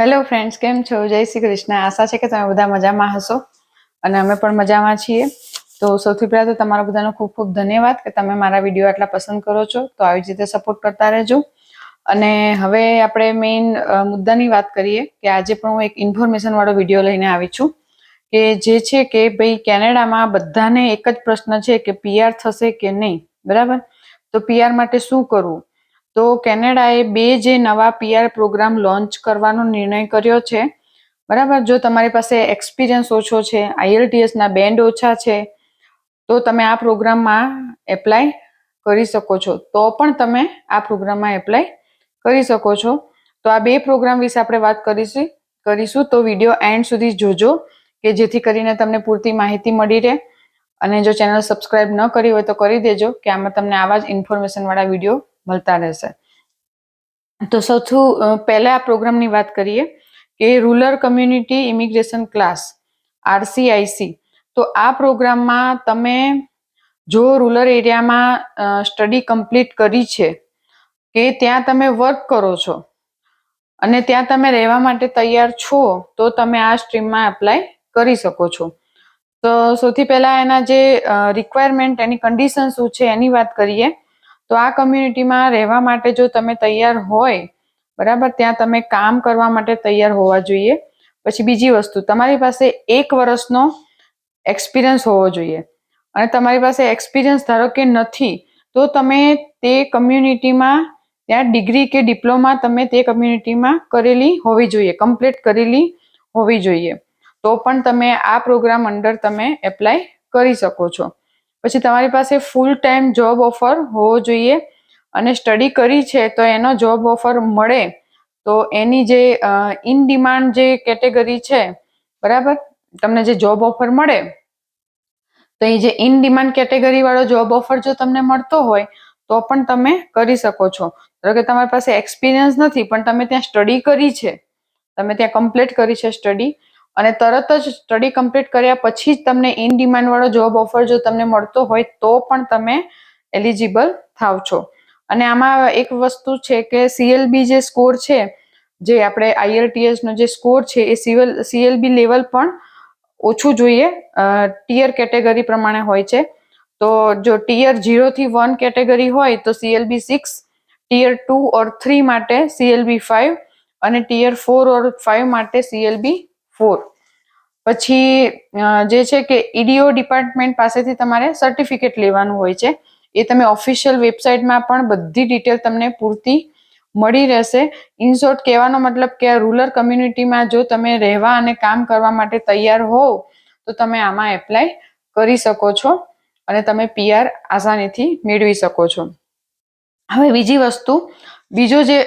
Hello friends કેમ છો? જય શ્રી કૃષ્ણ. આશા છે કે તમે બધા મજામાં હશો અને અમે પણ મજામાં છીએ. તો સૌથી પહેલાં તો તમારા બધાનો ખૂબ ખૂબ ધન્યવાદ કે તમે મારા વીડિયો આટલા પસંદ કરો છો. તો આવી જ રીતે સપોર્ટ કરતા રહેજો. અને હવે આપણે મેઇન મુદ્દાની વાત કરીએ કે આજે પણ હું એક ઇન્ફોર્મેશન વાળો વીડિયો લઈને આવી છું કે જે છે કે ભાઈ કેનેડામાં બધાને એક જ પ્રશ્ન છે કે પીઆર થશે કે નહીં. બરાબર? તો પીઆર માટે શું કરવું? તો કેનેડાએ બે જે નવા પીઆર પ્રોગ્રામ લોન્ચ કરવાનો નિર્ણય કર્યો છે. બરાબર? જો તમારી પાસે એક્સપિરિયન્સ ઓછો છે આઈએલટીએસના બેન્ડ ઓછા છે, તો તમે આ પ્રોગ્રામમાં એપ્લાય કરી શકો છો. તો પણ તમે આ પ્રોગ્રામમાં એપ્લાય કરી શકો છો. તો આ બે પ્રોગ્રામ વિશે આપણે વાત કરીશું કરીશું. તો વીડિયો એન્ડ સુધી જોજો, કે જેથી કરીને તમને પૂરતી માહિતી મળી રહે. અને જો ચેનલ સબસ્ક્રાઇબ ન કરી હોય તો કરી દેજો, કે આમાં તમને આવા જ ઇન્ફોર્મેશનવાળા વીડિયો મળતા રહેશે. તો સૌથી પહેલા આ પ્રોગ્રામની વાત કરીએ કે rural community immigration class, RCIC. તો આ પ્રોગ્રામમાં તમે જો રૂરલ એરિયામાં સ્ટડી કમ્પ્લીટ કરી છે કે ત્યાં તમે વર્ક કરો છો અને ત્યાં તમે રહેવા માટે તૈયાર છો, તો તમે આ સ્ટ્રીમમાં એપ્લાય કરી શકો છો. તો સૌથી પહેલા એના જે રિક્વાયરમેન્ટ એની કન્ડિશન શું છે એની વાત કરીએ. તો આ કમ્યુનિટીમાં રહેવા માટે જો તમે તૈયાર હોય, બરાબર, ત્યાં તમે કામ કરવા માટે તૈયાર હોવા જોઈએ. પછી બીજી વસ્તુ, તમારી પાસે એક વર્ષનો એક્સપિરિયન્સ હોવો જોઈએ. અને તમારી પાસે એક્સપિરિયન્સ ધારો કે નથી, તો તમે તે કમ્યુનિટીમાં ત્યાં ડિગ્રી કે ડિપ્લોમા તમે તે કમ્યુનિટીમાં કરેલી હોવી જોઈએ કમ્પ્લીટ કરેલી હોવી જોઈએ. તો પણ તમે આ પ્રોગ્રામ અંડર તમે એપ્લાય કરી શકો છો. પછી તમારી પાસે ફૂલ ટાઈમ જોબ ઓફર હોવો જોઈએ અને સ્ટડી કરી છે તો એનો જોબ ઓફર મળે તો એની જે ઇન ડિમાન્ડ જે કેટેગરી છે, બરાબર? તમને જે જોબ ઓફર મળે, તો એ જે ઇન ડિમાન્ડ કેટેગરી વાળો જોબ ઓફર જો તમને મળતો હોય, તો પણ તમે કરી શકો છો. ધારો કે તમારી પાસે એક્સપિરિયન્સ નથી, પણ તમે ત્યાં સ્ટડી કરી છે. તમે ત્યાં કમ્પ્લીટ કરી છે સ્ટડી અને તરત જ સ્ટડી કમ્પ્લીટ કર્યા પછી જ તમને ઇન ડિમાન્ડ વાળો જોબ ઓફર જો તમને મળતો હોય તો પણ તમે એલિજિબલ થાવ છો. અને આમાં એક વસ્તુ છે કે સીએલબી જે સ્કોર છે, જે આપણે આઈએલટીએસ નો જે સ્કોર છે એ સીએલ સીએલબી લેવલ પણ ઓછું જોઈએ ટીયર કેટેગરી પ્રમાણે હોય છે. તો જો ટીયર ઝીરો થી વન કેટેગરી હોય તો CLB six tier two or three માટે સીએલબી ફાઇવ અને ટીયર ફોર ઓર ફાઇવ માટે સીએલબી ફોર પછી જે છે કે ઈડીઓ ડિપાર્ટમેન્ટ પાસેથી તમારે સર્ટિફિકેટ લેવાનું હોય છે. એ તમે ઓફિશિયલ વેબસાઇટમાં પણ બધી ડિટેલ તમને પૂરતી મળી રહેશે. ઇન શોર્ટ કહેવાનો મતલબ કે રૂરલ કમ્યુનિટીમાં જો તમે રહેવા અને કામ કરવા માટે તૈયાર હોવ, તો તમે આમાં એપ્લાય કરી શકો છો અને તમે પીઆર આસાનીથી મેળવી શકો છો. હવે બીજી વસ્તુ, બીજો જે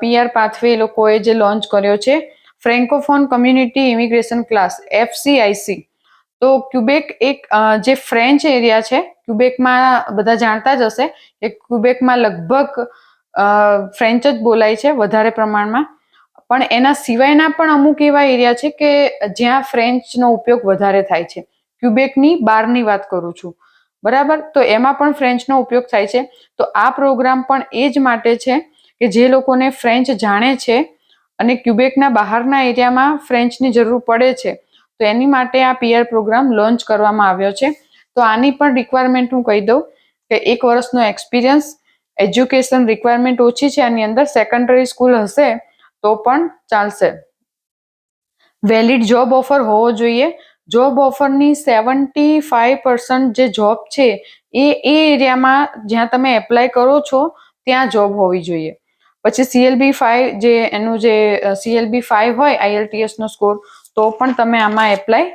પીઆર પાથવે એ લોકોએ જે લોન્ચ કર્યો છે francophone community immigration class FCIC તો ક્યુબેક એક જે ફ્રેન્ચ એરિયા છે ક્યુબેકમાં બધા જાણતા જ હશે કે ક્યુબેકમાં લગભગ ફ્રેન્ચ જ બોલાય છે વધારે પ્રમાણમાં. પણ એના સિવાયના પણ અમુક એવા એરિયા છે કે જ્યાં ફ્રેન્ચનો ઉપયોગ વધારે થાય છે. ક્યુબેકની બહારની વાત કરું છું. બરાબર? તો એમાં પણ ફ્રેન્ચનો ઉપયોગ થાય છે. તો આ પ્રોગ્રામ પણ એ જ માટે છે કે જે લોકોને ફ્રેન્ચ જાણે છે અને ક્યુબેકના બહારના એરિયામાં ફ્રેન્ચની જરૂર પડે છે. તો એની માટે આ પીઆર પ્રોગ્રામ લોન્ચ કરવામાં આવ્યો છે. તો આની પણ રિક્વાયરમેન્ટ હું કહી દઉં કે એક વર્ષનો એક્સપિરિયન્સ એજ્યુકેશન રિક્વાયરમેન્ટ ઓછી છે, આની અંદર સેકન્ડરી સ્કૂલ હશે તો પણ ચાલશે. વેલિડ જોબ ઓફર હોવો જોઈએ. જોબ ઓફરની સેવન્ટી ફાઈવ પર્સન્ટ જે જોબ છે, એ એ એરિયામાં જ્યાં તમે એપ્લાય કરો છો, ત્યાં જોબ હોવી જોઈએ. પછી સીએલબી ફાઈવ જે એનું જે સીએલબી ફાઈવ હોય આઈએલટીએસ નો સ્કોર તો પણ તમે આમાં એપ્લાય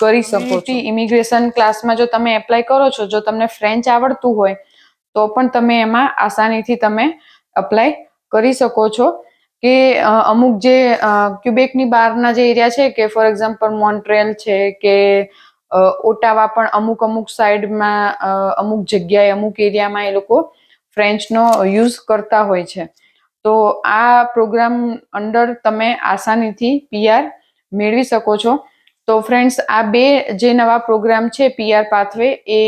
કરી શકો છો. ઇમિગ્રેશન ક્લાસમાં જો તમે એપ્લાય કરો છો જો તમને ફ્રેન્ચ આવડતું હોય તો પણ તમે એમાં આસાનીથી તમે અપ્લાય કરી શકો છો. કે અમુક જે ક્યુબેકની બહારના જે એરિયા છે કે ફોર એક્ઝામ્પલ મોન્ટ્રેલ છે કે ઓટાવા પણ અમુક અમુક સાઈડમાં અમુક જગ્યાએ અમુક એરિયામાં એ લોકો ફ્રેન્ચનો યુઝ કરતા હોય છે. તો આ પ્રોગ્રામ અંડર તમે આસાનીથી પીઆર મેળવી શકો છો. તો ફ્રેન્ડ્સ, આ બે જે નવા પ્રોગ્રામ છે પીઆર પાથવે, એ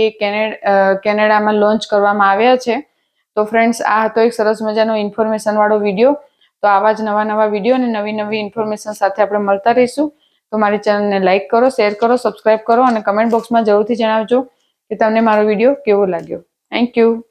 કેનેડામાં લોન્ચ કરવામાં આવ્યા છે. તો ફ્રેન્ડ્સ, આ હતો એક સરસ મજાનો ઇન્ફોર્મેશન વાળો વીડિયો. તો આવા જ નવા નવા વીડિયો અને નવી નવી ઇન્ફોર્મેશન સાથે આપણે મળતા રહીશું. તો મારી ચેનલને લાઇક કરો, શેર કરો, સબસ્ક્રાઇબ કરો અને કમેન્ટ બોક્સમાં જરૂરથી જણાવજો કે તમને મારો વીડિયો કેવો લાગ્યો. Thank you.